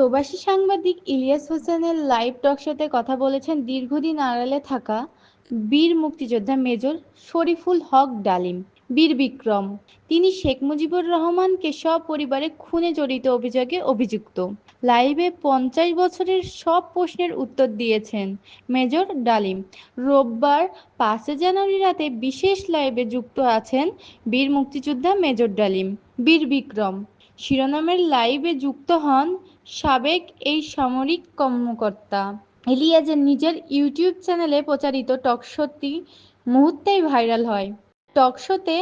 প্রবাসী সাংবাদিক ইলিয়াস হোসেনের লাইভ টকশোতে কথা বলেছেন দীর্ঘদিন আড়ালে থাকা বীর মুক্তিযোদ্ধা মেজর শরীফুল হক ডালিম, বীর বিক্রম। তিনি শেখ মুজিবুর রহমানকে সপরিবারে খুনে জড়িত অভিযোগে অভিযুক্ত। লাইভে পঞ্চাশ বছরের সব প্রশ্নের উত্তর দিয়েছেন মেজর ডালিম। রোববার পাঁচে জানুয়ারি রাতে বিশেষ লাইভে যুক্ত আছেন বীর মুক্তিযোদ্ধা মেজর ডালিম, বীর বিক্রম। শিরোনামের লাইভে যুক্ত হন সাবেক এই সামরিক কর্মকর্তা। ইলিয়াজের নিজের ইউটিউব চ্যানেলে প্রচারিত টকশোটি মুহূর্তেই ভাইরাল হয়। টকশোতে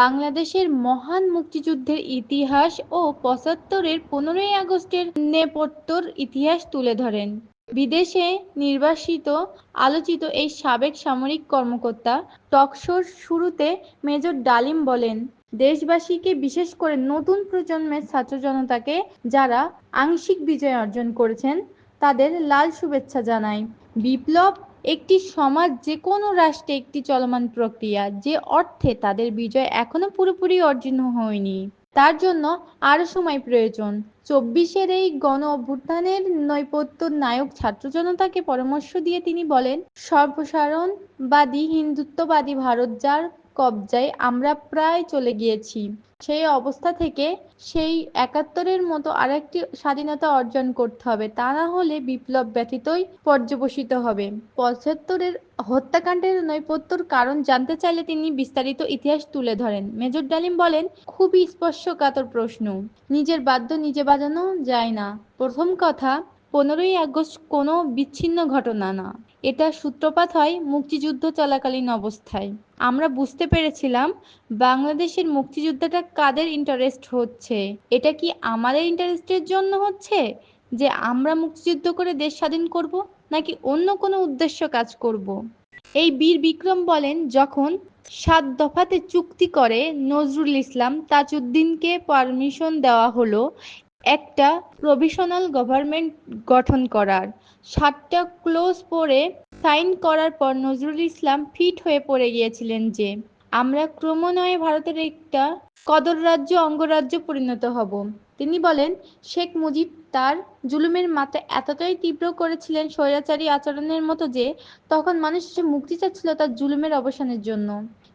বাংলাদেশের মহান মুক্তিযুদ্ধের ইতিহাস ও পঁচাত্তরের পনেরোই আগস্টের নেপথ্যর ইতিহাস তুলে ধরেন। বিদেশে নির্বাসিত, আলোচিত এই সাবেক সামরিক কর্মকর্তা টকশোর শুরুতে মেজর ডালিম বলেন দেশবাসীকে বিশেষ করে নতুন প্রজন্মের ছাত্র জনতাকে যারা আংশিক বিজয় অর্জন করেছেন, তাদের লাল শুভেচ্ছা জানাই। বিপ্লব একটি সমাজ যে কোনো রাষ্ট্রে একটি চলমান প্রক্রিয়া, যে অর্থে তাদের বিজয় এখনও পুরোপুরি অর্জন হয়নি। তার জন্য আরও সময় প্রয়োজন। চব্বিশের এই গণ অভ্যুত্থানের নৈপথ্য নায়ক ছাত্র জনতাকে পরামর্শ দিয়ে তিনি বলেন সর্বসারণবাদী হিন্দুত্ববাদী ভারত যার কবজায় আমরা প্রায় চলে গিয়েছি। সেই অবস্থা থেকে সেই একাত্তরের মতো আরেকটি স্বাধীনতা অর্জন করতে হবে। তা না হলে বিপ্লব ব্যতীতই পর্যবসিত হবে। পঁচাত্তরের হত্যাকাণ্ডের নৈপত্যর কারণ জানতে চাইলে তিনি বিস্তারিত ইতিহাস তুলে ধরেন। মেজর ডালিম বলেন, খুবই স্পর্শকাতর প্রশ্ন। নিজের বাদ্য নিজে বাজানো যায় না। প্রথম কথা পনেরোই আগস্ট কোনো বিচ্ছিন্ন ঘটনা না। এটা সূত্রপাত হয় মুক্তিযুদ্ধ চলাকালীন অবস্থায়। আমরা বুঝতে পেরেছিলাম বাংলাদেশের মুক্তিযুদ্ধটা কাদের ইন্টারেস্ট হচ্ছে? এটা কি আমাদের ইন্টারেস্টের জন্য হচ্ছে যে আমরা মুক্তিযুদ্ধ করে দেশ স্বাধীন করব, নাকি অন্য কোনো উদ্দেশ্য কাজ করব? এই বীর বিক্রম বলেন, যখন সাত দফাতে চুক্তি করে নজরুল ইসলাম তাজউদ্দিনকে পারমিশন দেওয়া হলো একটা প্রভিশনাল গভর্নমেন্ট গঠন করার। সাতটা ক্লোজ পড়ে সাইন করার পর নজরুল ইসলাম ফিট হয়ে পড়ে গিয়েছিলেন যে, আমরা ক্রমান্বয়ে ভারতের একটা কদর রাজ্য, অঙ্গরাজ্য পরিণত হব। তিনি বলেন, শেখ মুজিব তার জুলুমের মাত্রা এতটাই তীব্র করেছিলেন স্বৈরাচারী আচরণের মতো যে, তখন মানুষ মুক্তি চাচ্ছিল তার জুলুমের অবসানের জন্য।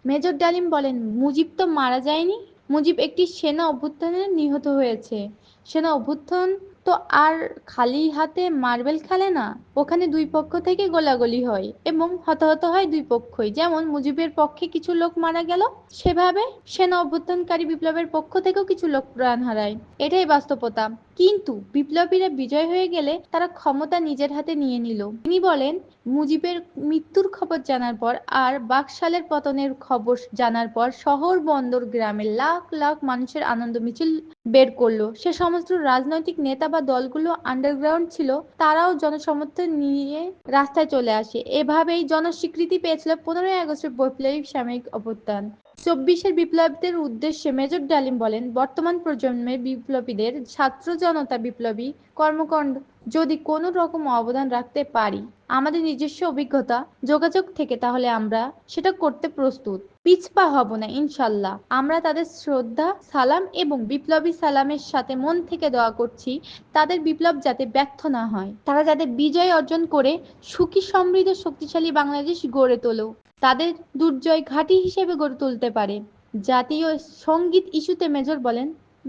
মেজর ডালিম বলেন, মুজিব তো মারা যায়নি মুজিব একটি সেনা অভ্যুত্থানে নিহত হয়েছে। সেনা অভ্যুত্থান তো আর খালি হাতে মার্বেল খেলে না, ওখানে দুই পক্ষ থেকে গোলাগুলি হয় এবং হতাহত হয় দুই পক্ষই। যেমন মুজিবের পক্ষে কিছু লোক মারা গেল, সেভাবে সেনা অভ্যুত্থানকারী বিপ্লবের পক্ষ থেকেও কিছু লোক প্রাণ হারায়। এটাই বাস্তবতা। কিন্তু বিপ্লবীরা বিজয় হয়ে গেলে তারা ক্ষমতা নিজের হাতে নিয়ে নিল। তিনি বলেন, মুজিবের মৃত্যুর খবর জানার পর আর বাকশালের পতনের খবর জানার পর শহর বন্দর গ্রামে লাখ লাখ মানুষের আনন্দ মিছিল বের করল। সে সমস্ত রাজনৈতিক নেতা বা দলগুলো আন্ডারগ্রাউন্ড ছিল, তারাও জনসমর্থন নিয়ে রাস্তায় চলে আসে। এভাবেই জনস্বীকৃতি পেয়েছিল পনেরোই আগস্টের বৈপ্লবিক সাময়িক অভ্যুত্থান। চব্বিশের বিপ্লবীদের উদ্দেশ্যে মেজর ডালিম বলেন, বর্তমান প্রজন্মের বিপ্লবীদের ছাত্র জনতা বিপ্লবী কর্মকাণ্ড যদি কোনো রকম অবদান রাখতে পারি, আমাদের নিজস্ব অভিজ্ঞতা যোগাযোগ থেকে তাহলে আমরা সেটা করতে প্রস্তুত। পিছপা হব না, ইনশাল্লাহ। আমরা তাদের শ্রদ্ধা, সালাম এবং বিপ্লবী সালামের সাথে মন থেকে দোয়া করছি, তাদের বিপ্লব যাতে ব্যর্থ না হয়। তারা যাতে বিজয় অর্জন করে সুখী, সমৃদ্ধ, শক্তিশালী বাংলাদেশ গড়ে তোলো তাদের দুর্জয় ঘাঁটি হিসেবে গড়ে তুলতে পারে। জাতীয় সংগীত ইস্যুতে মেজর বলেন,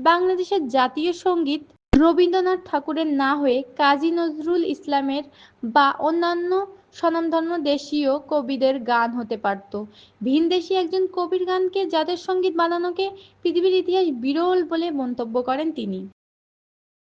বাংলাদেশের জাতীয় সংগীত রবীন্দ্রনাথ ঠাকুরের না হয়ে কাজী নজরুল ইসলামের বা অন্যান্য স্বনামধন্য দেশীয় কবিদের গান হতে পারত। ভিনদেশি একজন কবির গানকে জাতীয় সংগীত বানানোকে পৃথিবীর ইতিহাস বিরল বলে মন্তব্য করেন তিনি।